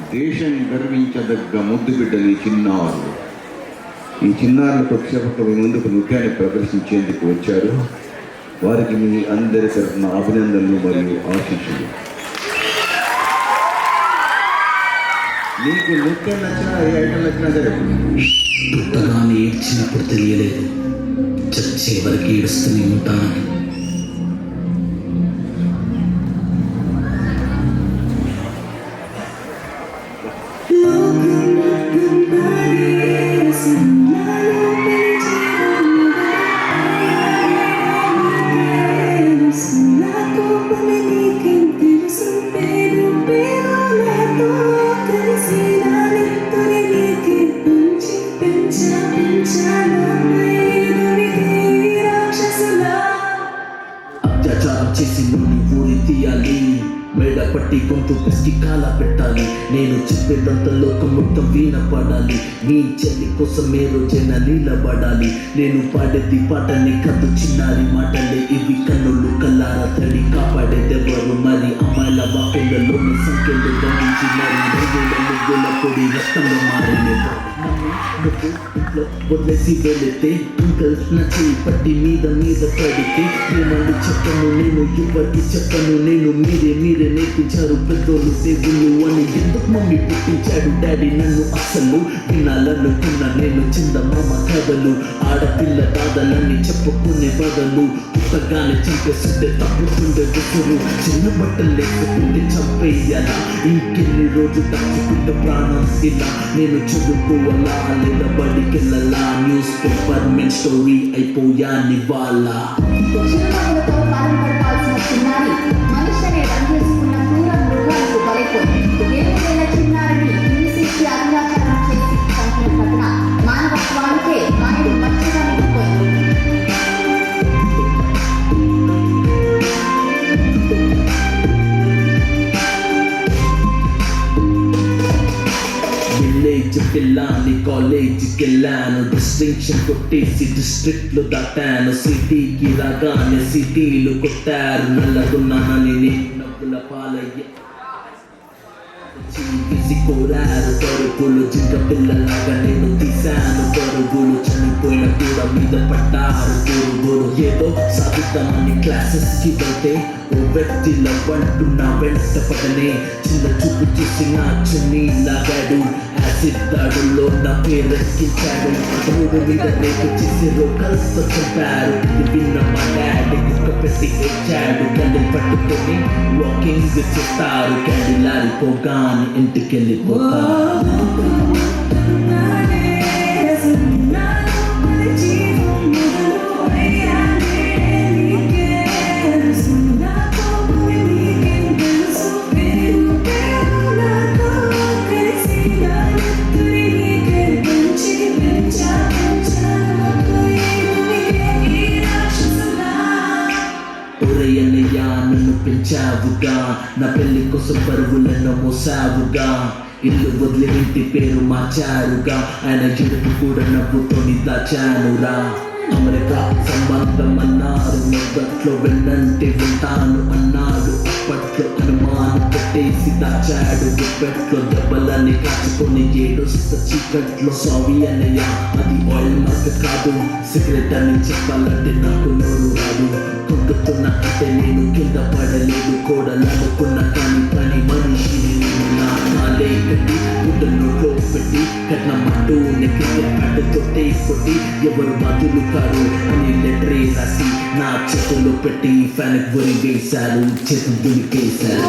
దేశం గర్వించదగ్గ ముద్దు బిడ్డలు ఈ చిన్నారులు. ఈ చిన్నారులకు వచ్చేపక్క ముందుకు నృత్యాన్ని ప్రదర్శించేందుకు వచ్చారు. వారికి మీ అందరి తరఫున అభినందనలు మరియు ఆశీస్సులు. నీకు నృత్యం నచ్చినా ఏ ఐటమ్ నచ్చినా సరే. పుట్టగానే ఏడ్చినప్పుడు తెలియలేదు. చచ్చే వరకు ఏడుస్తూనే ఉంటానని తీయాలి. మెడ పట్టి గొంతు పిసికి కాల పెట్టాలి. నేను చెప్పేదంత లోకం మొత్తం వీణ పడాలి నీ చెల్లి కోసం ఏ నీళ్ళ నిలబడాలి. నేను పాడేది పాటని కథ చిన్నారి మాటలే. ఇవి కన్నులు కల్లార తడి కాపాడేదెవరు మరి? అమ్మాయిల వాకులలో సంఖ్యలు గమనించి మరి రంగుల ముగ్గుల పొడి రక్తంలో మారలేదు ఇంట్లో వదిలేసి వెళితే అంకల్ నా చేయి పట్టి మీద మీద పడితే ఏమని చెప్పను నేను ఇవ్వటి చెప్పను నేను మీరే మీరే నేర్పించారు పెద్దోళ్ళు దేవుళ్ళు అని ఎందుకు మమ్మీ పుట్టించాడు? డాడీ నన్ను అసలు వినాలనుకున్న నేను చిన్న మామ కథలు ఆడపిల్ల దాదలని చెప్పుకునే బదులు పుస్తకాన్ని చంపేస్తుంటే తప్పుకుండే గుసురు చిన్న బట్టలు లేకపోతే చంపేయాలా? ఇంకెన్ని రోజు తప్పుకుంటే Para sila ninutsugod ko wala Nila. Balikin lala Newspaper, men story ay po yan ni Bala village పిల్లాని కాలేజీకి వెళ్ళాను డిస్టింక్షన్ కొట్టేసి డిస్ట్రిక్ట్లో దాటాను. సిటీకి రాగానే సిటీలు కొట్టారు. నల్లగున్నానని నేను నవ్వుల పాలయ్యా. తీసి కోరారు. పరుగులు చిన్న పిల్లలాగా నేను తీశాను. పరుగులు చనిపోయిన కూడా మీద పట్టారు. గురుగురు ఏదో సాగుతామని క్లాసెస్కి వెళ్తే ఓ వ్యక్తిలో నా వెంట పడనే చిన్న చూపు చూసి నా చున్నీ లాగాడు. యాసిడ్ దాడుల్లో నా పేరెక్కించాడు రోడ్డు మీద నేను చేసి రోగాలు చంపారు. విన్న మా డాడీ కుక్క పెట్టి ఎచ్చాడు కళ్ళు పట్టుకొని వాకింగ్ చేస్తారు. కళ్ళు పోగాని ఇంటికి వెళ్ళిపోతారు సాగుగా. నా పెళ్ళి కోసం పరుగులను మోసావుగా ఇల్లు వదిలి ఇంటి పేరు మార్చారుగా. ఆయన ఎదుటి కూడా నవ్వుతోని దాచానురా. అమెరిక సంబంధం అన్నారు మొదట్లో వెళ్ళంటే వింటాను అన్నాడు. అప్పట్లో అనుమానం పెట్టేసి దాచాడు. గుప్పెట్లో దెబ్బలని కాచుకొని ఏడుస్త చీకట్లో సావి అన్నయ్య అది ఆయిల్ మార్కెట్ కాదు. సిగరెట్ అని చెప్పాలంటే నాకు నోరు రాదు. కొట్టుతున్న అంటే నేను కింద పడలేదు. కూడా కోడలనుకున్న కానీ పని ఎవరు బదులు అని లెటరే రాసి నా చేతుల్లో పెట్టి ఫ్యాన్ వరి వేశారు? చేతులు దులిపేశారు.